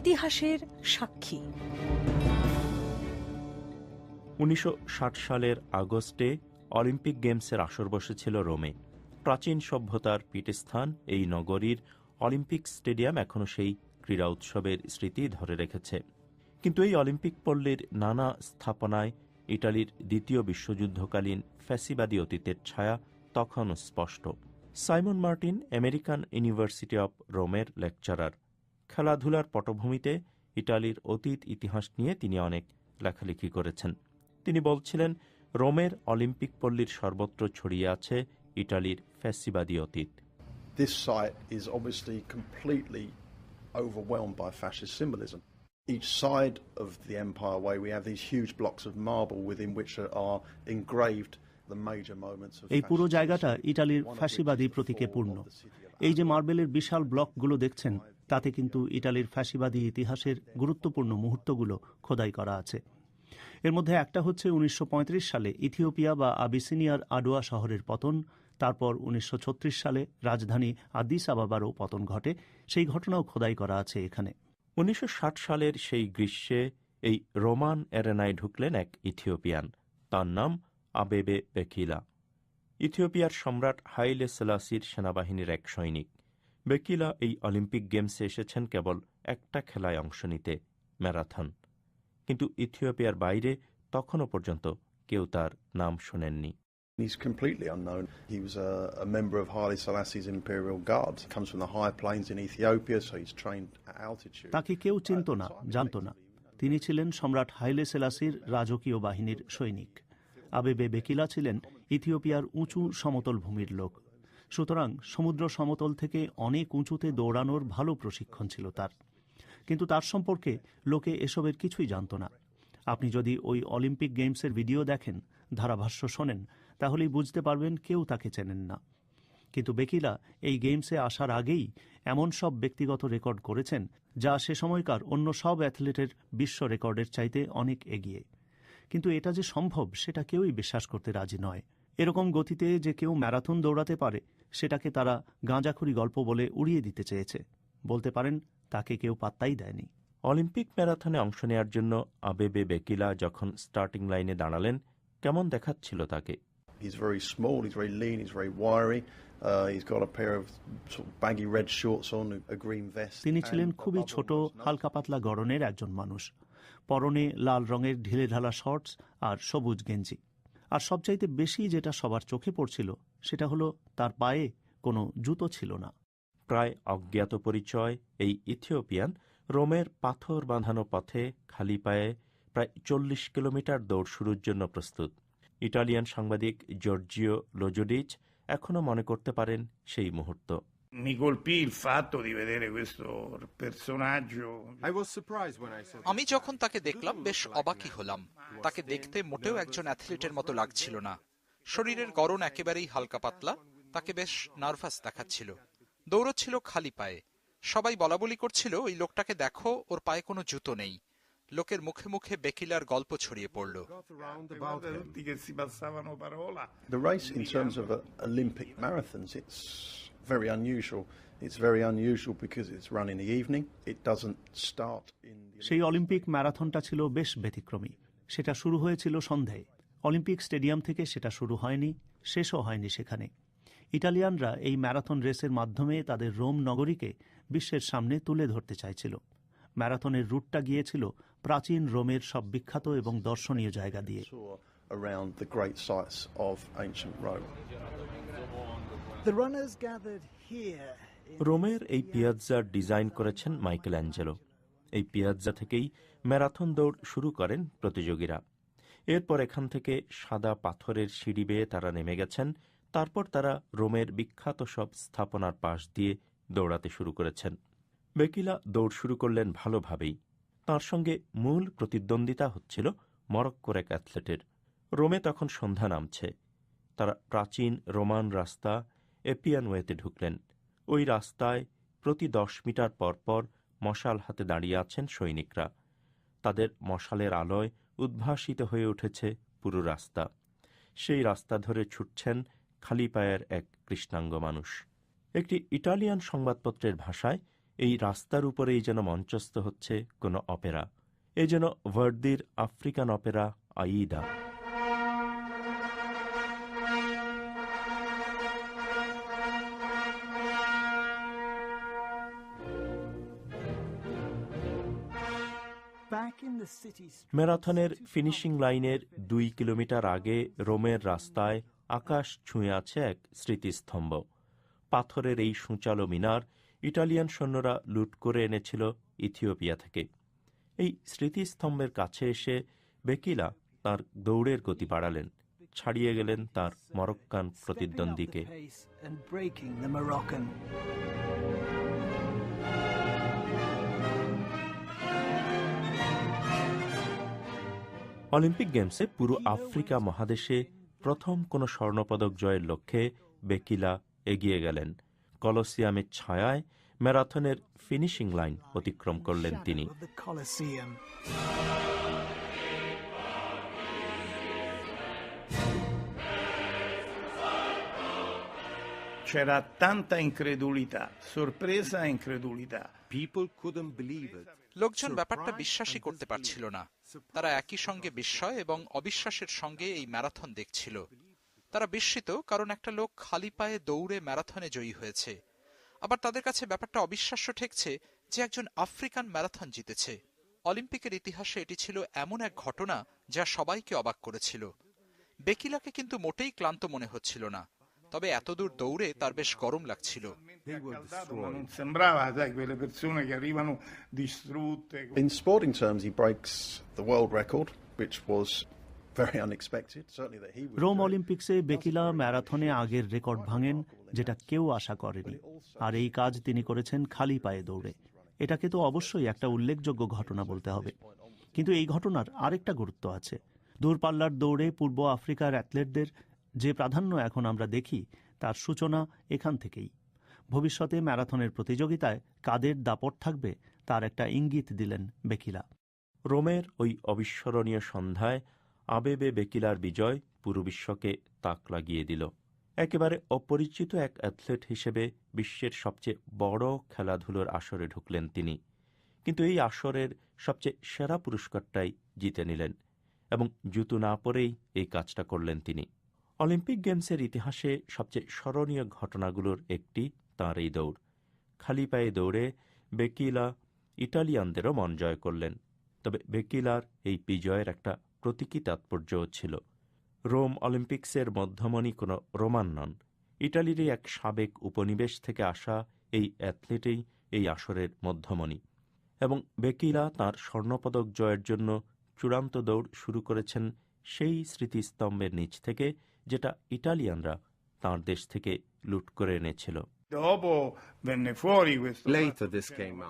ইতিহাসের সাক্ষী। উনিশশো ষাট সালের আগস্টে অলিম্পিক গেমসের আসর বসেছিল রোমে। প্রাচীন সভ্যতার পীঠস্থান এই নগরীর অলিম্পিক স্টেডিয়াম এখনও সেই ক্রীড়া উৎসবের স্মৃতি ধরে রেখেছে। কিন্তু এই অলিম্পিক পল্লীর নানা স্থাপনায় ইটালির দ্বিতীয় বিশ্বযুদ্ধকালীন ফ্যাসিবাদী অতীতের ছায়া তখনও স্পষ্ট। Simon Martin, American university of রোমের লেকচারার। খেলাধুলার পটভূমিতে ইটালির অতীত ইতিহাস নিয়ে তিনি অনেক লেখালেখি করেছেন তিনি বলছিলেন রোমের অলিম্পিক পল্লীর সর্বত্র ছড়িয়ে আছে ইটালির ফ্যাসিবাদী অতীত This site is obviously completely overwhelmed by fascist symbolism. Each side of the Empire Way, we have these huge blocks of marble within which are engraved the major moments of এই পুরো জায়গাটা ইটালির ফ্যাসিবাদী প্রতীকে পূর্ণ এই যে মার্বেলের বিশাল ব্লকগুলো দেখছেন তাতে কিন্তু ইটালির ফ্যাসিবাদী ইতিহাসের গুরুত্বপূর্ণ মুহূর্তগুলো খোদাই করা আছে। এর মধ্যে একটা হচ্ছে উনিশশো পঁয়ত্রিশ সালে ইথিওপিয়া বা আবিসিনিয়ার আডোয়া শহরের পতন, তারপর উনিশশো ছত্রিশ সালে রাজধানী আদিস আবাবারও পতন ঘটে। সেই ঘটনাও খোদাই করা আছে এখানে। উনিশশো ষাট সালের সেই গ্রীষ্মে এই রোমান এরেনায় ঢুকলেন এক ইথিওপিয়ান। তার নাম আবেবে বেকিলা ইথিওপিয়ার সম্রাট হাইলে সেলাসির সেনাবাহিনীর এক সৈনিক। বেকিলা এই অলিম্পিক গেমসে এসেছেন কেবল একটা খেলায় অংশ নিতে ম্যারাথন কিন্তু ইথিওপিয়ার বাইরে তখনও পর্যন্ত কেউ তার নাম শোনেননি He's completely unknown. He was a, a member of Haile Selassie's Imperial Guard. Comes from the high plains in Ethiopia, so he's trained at altitude. তাকে কেউ চিনত না জানত না তিনি ছিলেন সম্রাট হাইলে সেলাসির রাজকীয় বাহিনীর সৈনিক আবেবে বেকিলা ছিলেন ইথিওপিয়ার উঁচু সমতল ভূমির লোক সুতরাং সমুদ্র সমতল থেকে অনেক উঁচুতে দৌড়ানোর ভালো প্রশিক্ষণ ছিল তার। কিন্তু তার সম্পর্কে লোকে এসবের কিছুই জানত না। আপনি যদি ওই অলিম্পিক গেমসের ভিডিও দেখেন, ধারাভাষ্য শোনেন, তাহলেই বুঝতে পারবেন কেউ তাকে চেনেন না। কিন্তু বেকিলা এই গেমসে আসার আগেই এমন সব ব্যক্তিগত রেকর্ড করেছেন, যা সে সময়কার অন্য সব অ্যাথলেটের বিশ্ব রেকর্ডের চাইতে অনেক এগিয়ে। কিন্তু এটা যে সম্ভব, সেটা কেউই বিশ্বাস করতে রাজি নয়। এরকম গতিতে যে কেউ ম্যারাথন দৌড়াতে পারে সেটাকে তারা গাঁজাখুরি গল্প বলে উড়িয়ে দিতে চেয়েছে। বলতে পারেন তাকে কেউ পাত্তাই দেয়নি। অলিম্পিক ম্যারাথনে অংশ নেওয়ার জন্য আবেবে বেকিলা যখন স্টার্টিং লাইনে দাঁড়ালেন কেমন দেখাচ্ছিল তাকে? He's very small, he's very lean, he's very wiry. Uh, he's got a pair of sort of baggy red shorts on, a, green vest. তিনি ছিলেন খুবই ছোট হালকা পাতলা গড়নের একজন মানুষ। পরনে লাল রঙের ঢিলে ঢালা শর্টস আর সবুজ গেঞ্জি। আর সবচাইতে বেশি যেটা সবার চোখে পড়ছিল, সেটা হলো তার পায়ে কোনো জুতো ছিল না। প্রায় অজ্ঞাত পরিচয় এই ইথিওপিয়ান রোমের পাথর বাঁধানো পথে খালি পায়ে প্রায় চল্লিশ কিলোমিটার দৌড় শুরুর জন্য প্রস্তুত। ইটালিয়ান সাংবাদিক জর্জিও লোজোডিচ এখনও মনে করতে পারেন সেই মুহূর্ত। Mi colpì il fatto di vedere questo personaggio. I was surprised when I saw আমি যখন তাকে দেখলাম বেশ অবাকই হলাম তাকে দেখতে মোটেও একজন অ্যাথলিটের মতো লাগছিল না শরীরের গড়ন একেবারেই হালকা পাতলা তাকে বেশ নার্ভাস দেখাচ্ছিল দৌড়চ্ছিল খালি পায়ে সবাই বলাবলি করছিল ওই লোকটাকে দেখো ওর পায়ে কোনো জুতো নেই লোকের মুখে মুখে বেকিলার গল্প ছড়িয়ে পড়ল. The race, in terms of uh, Olympic marathons, it's very unusual. It's very unusual because it's run in the evening. It doesn't start in the. সেই অলিম্পিক ম্যারাথনটা ছিল বেশ ব্যতিক্রমী সেটা শুরু হয়েছিল সন্ধ্যায় অলিম্পিক স্টেডিয়াম থেকে সেটা শুরু হয়নি শেষও হয়নি সেখানে ইটালিয়ানরা এই ম্যারাথন রেসের মাধ্যমে তাদের রোম নগরীকে বিশ্বের সামনে তুলে ধরতে চাইছিল ম্যারাথনের রুটটা গিয়েছিল প্রাচীন রোমের সব বিখ্যাত এবং দর্শনীয় জায়গা দিয়ে around the great sites of ancient Rome. রোমের এই পিয়াজ্জার ডিজাইন করেছেন মাইকেল অ্যাঞ্জেলো এই পিয়াজ্জা থেকেই ম্যারাথন দৌড় শুরু করেন প্রতিযোগীরা। এরপর এখান থেকে সাদা পাথরের সিঁড়ি বেয়ে তারা নেমে গেছেন। তারপর তারা রোমের বিখ্যাত সব স্থাপনার পাশ দিয়ে দৌড়াতে শুরু করেছেন। বেকিলা দৌড় শুরু করলেন ভালোভাবেই। তার সঙ্গে মূল প্রতিদ্বন্দ্বিতা হচ্ছিল মরক্কোর এক অ্যাথলেটের। রোমে তখন সন্ধ্যা নামছে। তারা প্রাচীন রোমান রাস্তা এপিয়ান ওয়েতে ঢুকলেন। ওই রাস্তায় প্রতি দশ মিটার পর পর মশাল হাতে দাঁড়িয়ে আছেন সৈনিকরা। তাদের মশালের আলোয় উদ্ভাসিত হয়ে উঠেছে পুরো রাস্তা। সেই রাস্তা ধরে ছুটছেন খালি পায়ের এক কৃষ্ণাঙ্গ মানুষ। একটি ইটালিয়ান সংবাদপত্রের ভাষায়, এই রাস্তার উপরেই যেন মঞ্চস্থ হচ্ছে কোনো অপেরা। এ যেন ভার্দির আফ্রিকান অপেরা আইদা ম্যারাথনের ফিনিশিং লাইনের দুই কিলোমিটার আগে রোমের রাস্তায় আকাশ ছুঁয়ে আছে এক স্মৃতিস্তম্ভ। পাথরের এই সূচালো মিনার ইটালিয়ান সৈন্যরা লুট করে এনেছিল ইথিওপিয়া থেকে। এই স্মৃতিস্তম্ভের কাছে এসে বেকিলা তার দৌড়ের গতি বাড়ালেন, ছাড়িয়ে গেলেন তার মরক্কান প্রতিদ্বন্দ্বীকে। অলিম্পিক গেমসে পুরো আফ্রিকা মহাদেশে প্রথম কোনো স্বর্ণপদক জয়ের লক্ষ্যে বেকিলা এগিয়ে গেলেন কলসিয়ামের ছায়ায় ম্যারাথনের ফিনিশিং লাইন অতিক্রম করলেন তিনি. C'era tanta incredulità, sorpresa e incredulità. People couldn't believe it. লোকজন ব্যাপারটা বিশ্বাসই করতে পারছিল না তারা একই সঙ্গে বিস্ময় এবং অবিশ্বাসের সঙ্গে এই ম্যারাথন দেখছিল। তারা বিস্মিত কারণ একটা লোক খালি পায়ে দৌড়ে ম্যারাথনে জয়ী হয়েছে। আবার তাদের কাছে ব্যাপারটা অবিশ্বাস্য ঠেকছে যে একজন আফ্রিকান ম্যারাথন জিতেছে। অলিম্পিকের ইতিহাসে এটি ছিল এমন এক ঘটনা যা সবাইকে অবাক করেছিল। বেকিলাকে কিন্তু মোটেই ক্লান্ত মনে হচ্ছিল না। তবে এতদূর দৌড়ে তার বেশ গরম লাগছিল। In sporting terms he breaks the world record which was Rome অলিম্পিক্সে Bikila ম্যারাথনে আগের রেকর্ড ভাঙেন যেটা কেউ আশা করেনি। আর এই কাজ তিনি করেছেন খালি পায়ে দৌড়ে। এটাকে তো অবশ্যই একটা উল্লেখযোগ্য ঘটনা বলতে হবে। কিন্তু এই ঘটনার আরেকটা গুরুত্ব আছে। দূরপাল্লার দৌড়ে পূর্ব আফ্রিকার অ্যাথলেটদের যে প্রাধান্য এখন আমরা দেখি, তার সূচনা এখান থেকেই। ভবিষ্যতে ম্যারাথনের প্রতিযোগিতায় কাদের দাপট থাকবে, তার একটা ইঙ্গিত দিলেন বেকিলা। রোমের ওই অবিস্মরণীয় সন্ধ্যায় আবেবে বেকিলার বিজয় পুরো বিশ্বকে তাক লাগিয়ে দিল। একেবারে অপরিচিত এক অ্যাথলেট হিসেবে বিশ্বের সবচেয়ে বড় খেলাধুলোর আসরে ঢুকলেন তিনি। কিন্তু এই আসরের সবচেয়ে সেরা পুরস্কারটাই জিতে নিলেন এবং জুতো না পরেই এই কাজটা করলেন তিনি। অলিম্পিক গেমসের ইতিহাসে সবচেয়ে স্মরণীয় ঘটনাগুলোর একটি তাঁর এই দৌড়। খালি পায়ে দৌড়ে বেকিলা ইটালিয়ানদেরও মন জয় করলেন। তবে বেকিলার এই বিজয়ের একটা প্রতীকী তাৎপর্যও ছিল। রোম অলিম্পিক্সের মধ্যমণি কোনো রোমান নন। ইটালিরই এক সাবেক উপনিবেশ থেকে আসা এই অ্যাথলেটেই এই আসরের মধ্যমণি। এবং বেকিলা তার স্বর্ণপদক জয়ের জন্য চূড়ান্ত দৌড় শুরু করেছেন সেই স্মৃতিস্তম্ভের নিচ থেকে যেটা ইটালিয়ানরা তাঁর দেশ থেকে লুট করে এনেছিল.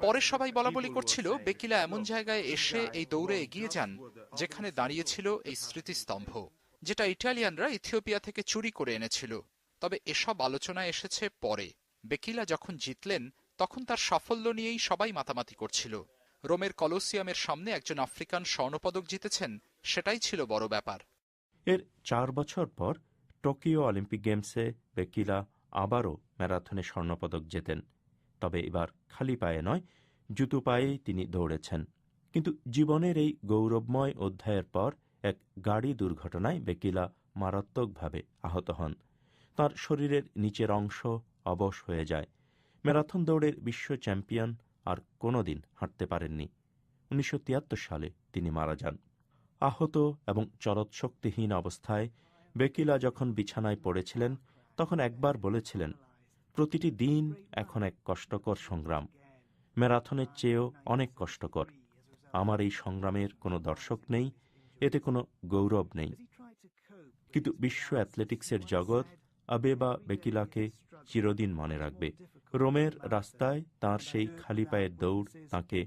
পরে সবাই বলা বলি করছিল বেকিলা এমন জায়গায় এসে এই দৌড়ে এগিয়ে যান যেখানে দাঁড়িয়েছিল এই স্মৃতিস্তম্ভ যেটা ইটালিয়ানরা ইথিওপিয়া থেকে চুরি করে এনেছিল। তবে এসব আলোচনা এসেছে পরে। বেকিলা যখন জিতলেন তখন তার সাফল্য নিয়েই সবাই মাতামাতি করছিল। রোমের কলোসিয়ামের সামনে একজন আফ্রিকান স্বর্ণপদক জিতেছেন সেটাই ছিল বড় ব্যাপার। এর চার বছর পর টোকিও অলিম্পিক গেমসে বেকিলা আবারও ম্যারাথনে স্বর্ণপদক জেতেন। তবে এবার খালি পায়ে নয়, জুতো পায়েই তিনি দৌড়েছেন। কিন্তু জীবনের এই গৌরবময় অধ্যায়ের পর এক গাড়ি দুর্ঘটনায় বেকিলা মারাত্মকভাবে আহত হন। তার শরীরের নিচের অংশ অবশ হয়ে যায়। ম্যারাথন দৌড়ের বিশ্ব চ্যাম্পিয়ন আর কোনোদিন হাঁটতে পারেননি। উনিশশো তিয়াত্তর সালে তিনি মারা যান। আহত এবং চরৎশক্তিহীন অবস্থায় বেকিলা যখন বিছানায় পড়েছিলেন, তখন একবার বলেছিলেন, প্রতিটি দিন এখন এক কষ্টকর সংগ্রাম। ম্যারাথনের চেয়েও অনেক কষ্টকর। আমার এই সংগ্রামের কোনো দর্শক নেই, এতে কোনো গৌরব নেই। কিন্তু বিশ্ব অ্যাথলেটিক্সের জগৎ আবেবা বেকিলাকে চিরদিন মনে রাখবে। রোমের রাস্তায় তার সেই খালি পায়ের দৌড় তাকে